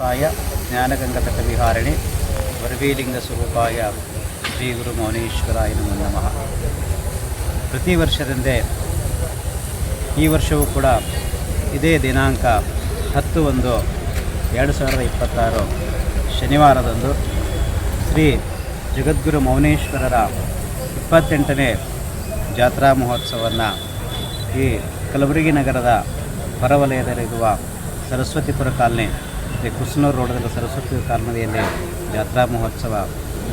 ಸಾಯ ಜ್ಞಾನಗಂಗತ ವಿಹಾರಣೆ ಸ್ವರೂಪಾಯ ಶ್ರೀ ಗುರು ಮೌನೇಶ್ವರಾಯ ನಮೋ ನಮಃ. ಪ್ರತಿ ವರ್ಷದಂತೆ ಈ ವರ್ಷವೂ ಕೂಡ ಇದೇ ದಿನಾಂಕ ಹತ್ತು ಒಂದು ಎರಡು ಸಾವಿರದ ಇಪ್ಪತ್ತಾರು ಶನಿವಾರದಂದು ಶ್ರೀ ಜಗದ್ಗುರು ಮೌನೇಶ್ವರರ ಇಪ್ಪತ್ತೆಂಟನೇ ಜಾತ್ರಾ ಮಹೋತ್ಸವವನ್ನು ಈ ಕಲಬುರಗಿ ನಗರದ ಹೊರವಲಯದಲ್ಲಿರುವ ಸರಸ್ವತಿಪುರ ಕಾಲನಿ ಶ್ರೀ ಕುಸ್ನೂರು ರೋಡದಲ್ಲಿ ಸರಸ್ವತಿ ಕಾಲನಿಯಲ್ಲಿ ಜಾತ್ರಾ ಮಹೋತ್ಸವ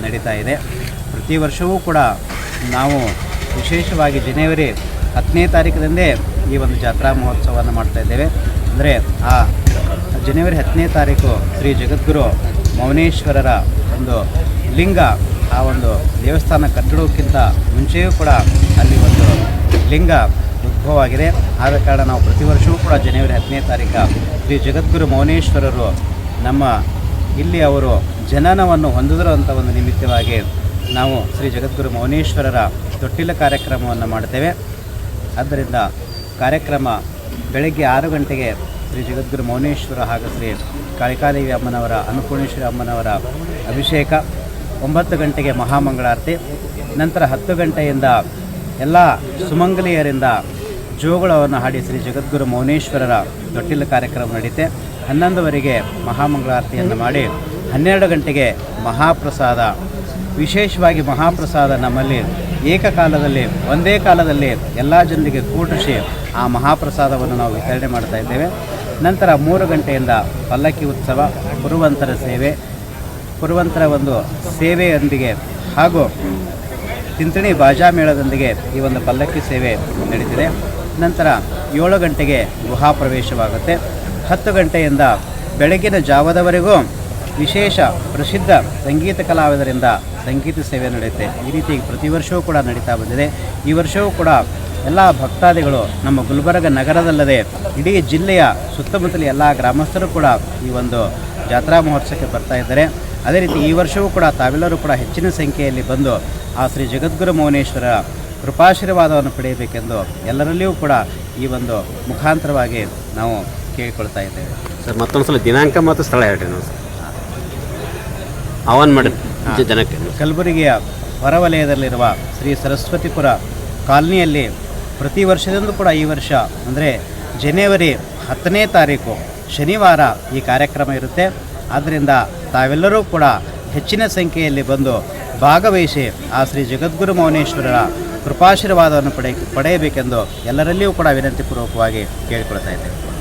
ನಡೀತಾ ಇದೆ. ಪ್ರತಿ ವರ್ಷವೂ ಕೂಡ ನಾವು ವಿಶೇಷವಾಗಿ ಜನವರಿ ಹತ್ತನೇ ತಾರೀಕಿನಿಂದೇ ಈ ಒಂದು ಜಾತ್ರಾ ಮಹೋತ್ಸವವನ್ನು ಮಾಡ್ತಾ ಇದ್ದೇವೆ. ಅಂದರೆ ಆ ಜನವರಿ ಹತ್ತನೇ ತಾರೀಕು ಶ್ರೀ ಜಗದ್ಗುರು ಮೌನೇಶ್ವರರ ಒಂದು ಲಿಂಗ, ಆ ಒಂದು ದೇವಸ್ಥಾನ ಕಟ್ಟಡಕ್ಕಿಂತ ಮುಂಚೆಯೂ ಕೂಡ ಅಲ್ಲಿ ಒಂದು ಲಿಂಗ ಉದ್ಭವವಾಗಿದೆ ಆದ ಕಾರಣ ನಾವು ಪ್ರತಿ ವರ್ಷವೂ ಕೂಡ ಜನವರಿ ಹತ್ತನೇ ತಾರೀಕು ಶ್ರೀ ಜಗದ್ಗುರು ಮೌನೇಶ್ವರರು ನಮ್ಮ ಇಲ್ಲಿ ಅವರು ಜನನವನ್ನು ಹೊಂದಿದ್ರು ಅಂತ ಒಂದು ನಿಮಿತ್ತವಾಗಿ ನಾವು ಶ್ರೀ ಜಗದ್ಗುರು ಮೌನೇಶ್ವರರ ತೊಟ್ಟಿಲ ಕಾರ್ಯಕ್ರಮವನ್ನು ಮಾಡ್ತೇವೆ ಆದ್ದರಿಂದ ಕಾರ್ಯಕ್ರಮ ಬೆಳಗ್ಗೆ ಆರು ಗಂಟೆಗೆ ಶ್ರೀ ಜಗದ್ಗುರು ಮೌನೇಶ್ವರ ಹಾಗೂ ಶ್ರೀ ಕಾಳಿಕಾದೇವಿ ಅಮ್ಮನವರ, ಅನ್ನಪೂರ್ಣೇಶ್ವರಿ ಅಮ್ಮನವರ ಅಭಿಷೇಕ, ಒಂಬತ್ತು ಗಂಟೆಗೆ ಮಹಾಮಂಗಳಾರತಿ, ನಂತರ ಹತ್ತು ಗಂಟೆಯಿಂದ ಎಲ್ಲ ಸುಮಂಗಲಿಯರಿಂದ ಜೋಗುಳವನ್ನು ಹಾಡಿ ಶ್ರೀ ಜಗದ್ಗುರು ಮೌನೇಶ್ವರರ ತೊಟ್ಟಿಲ ಕಾರ್ಯಕ್ರಮ ನಡೆಯುತ್ತೆ ಹನ್ನೊಂದುವರೆಗೆ ಮಹಾಮಂಗಳಾರತಿಯನ್ನು ಮಾಡಿ ಹನ್ನೆರಡು ಗಂಟೆಗೆ ಮಹಾಪ್ರಸಾದ. ವಿಶೇಷವಾಗಿ ಮಹಾಪ್ರಸಾದ ನಮ್ಮಲ್ಲಿ ಏಕಕಾಲದಲ್ಲಿ, ಒಂದೇ ಕಾಲದಲ್ಲಿ ಎಲ್ಲ ಜನರಿಗೆ ಕೂಡಿಸಿ ಆ ಮಹಾಪ್ರಸಾದವನ್ನು ನಾವು ವಿತರಣೆ ಮಾಡ್ತಾ ಇದ್ದೇವೆ. ನಂತರ ಮೂರು ಗಂಟೆಯಿಂದ ಪಲ್ಲಕ್ಕಿ ಉತ್ಸವ ಪುರುವಂತರ ಸೇವೆ ಪುರುವಂತರ ಒಂದು ಸೇವೆಯೊಂದಿಗೆ ಹಾಗೂ ತಿಂತಣಿ ಬಾಜಾ ಮೇಳದೊಂದಿಗೆ ಈ ಒಂದು ಪಲ್ಲಕ್ಕಿ ಸೇವೆ ನಡೀತಿದೆ. ನಂತರ ಏಳು ಗಂಟೆಗೆ ಗುಹಾ ಪ್ರವೇಶವಾಗುತ್ತೆ. ಹತ್ತು ಗಂಟೆಯಿಂದ ಬೆಳಗಿನ ಜಾವದವರೆಗೂ ವಿಶೇಷ ಪ್ರಸಿದ್ಧ ಸಂಗೀತ ಕಲಾವಿದರಿಂದ ಸಂಗೀತ ಸೇವೆ ನಡೆಯುತ್ತೆ. ಈ ರೀತಿ ಪ್ರತಿ ವರ್ಷವೂ ಕೂಡ ನಡೀತಾ ಬಂದಿದೆ. ಈ ವರ್ಷವೂ ಕೂಡ ಎಲ್ಲ ಭಕ್ತಾದಿಗಳು ನಮ್ಮ ಗುಲ್ಬರ್ಗ ನಗರದಲ್ಲದೆ ಇಡೀ ಜಿಲ್ಲೆಯ ಸುತ್ತಮುತ್ತಲ ಎಲ್ಲ ಗ್ರಾಮಸ್ಥರು ಕೂಡ ಈ ಒಂದು ಜಾತ್ರಾ ಮಹೋತ್ಸವಕ್ಕೆ ಬರ್ತಾ ಇದ್ದಾರೆ. ಅದೇ ರೀತಿ ಈ ವರ್ಷವೂ ಕೂಡ ತಾವೆಲ್ಲರೂ ಕೂಡ ಹೆಚ್ಚಿನ ಸಂಖ್ಯೆಯಲ್ಲಿ ಬಂದು ಆ ಶ್ರೀ ಜಗದ್ಗುರು ಮೌನೇಶ್ವರ ಕೃಪಾಶೀರ್ವಾದವನ್ನು ಪಡೆಯಬೇಕೆಂದು ಎಲ್ಲರಲ್ಲಿಯೂ ಕೂಡ ಈ ಒಂದು ಮುಖಾಂತರವಾಗಿ ನಾವು ಕೇಳಿಕೊಳ್ತಾ ಇದ್ದೇವೆ. ಸರ್ ಮತ್ತೊಂದು ಸಲ ದಿನಾಂಕ ಮತ್ತು ಸ್ಥಳ ಹೇಳ್ರಿ ನಾವು. ಆಹ್ವಾನ ಮಾಡಿ ಜನಕ್ಕೆ. ಕಲಬುರಗಿಯ ಹೊರವಲಯದಲ್ಲಿರುವ ಶ್ರೀ ಸರಸ್ವತಿಪುರ ಕಾಲನಿಯಲ್ಲಿ ಪ್ರತಿ ವರ್ಷದಂದು ಕೂಡ ಈ ವರ್ಷ ಅಂದರೆ ಜನವರಿ ಹತ್ತನೇ ತಾರೀಕು ಶನಿವಾರ ಈ ಕಾರ್ಯಕ್ರಮ ಇರುತ್ತೆ. ಆದ್ದರಿಂದ ತಾವೆಲ್ಲರೂ ಕೂಡ ಹೆಚ್ಚಿನ ಸಂಖ್ಯೆಯಲ್ಲಿ ಬಂದು ಭಾಗವಹಿಸಿ ಆ ಶ್ರೀ ಜಗದ್ಗುರು ಮೌನೇಶ್ವರರ ಕೃಪಾಶೀರ್ವಾದವನ್ನು ಪಡೆ ಪಡೆಯಬೇಕೆಂದು ಎಲ್ಲರಲ್ಲಿಯೂ ಕೂಡ ವಿನಂತಿಪೂರ್ವಕವಾಗಿ ಕೇಳಿಕೊಳ್ತಾ ಇದ್ದೇವೆ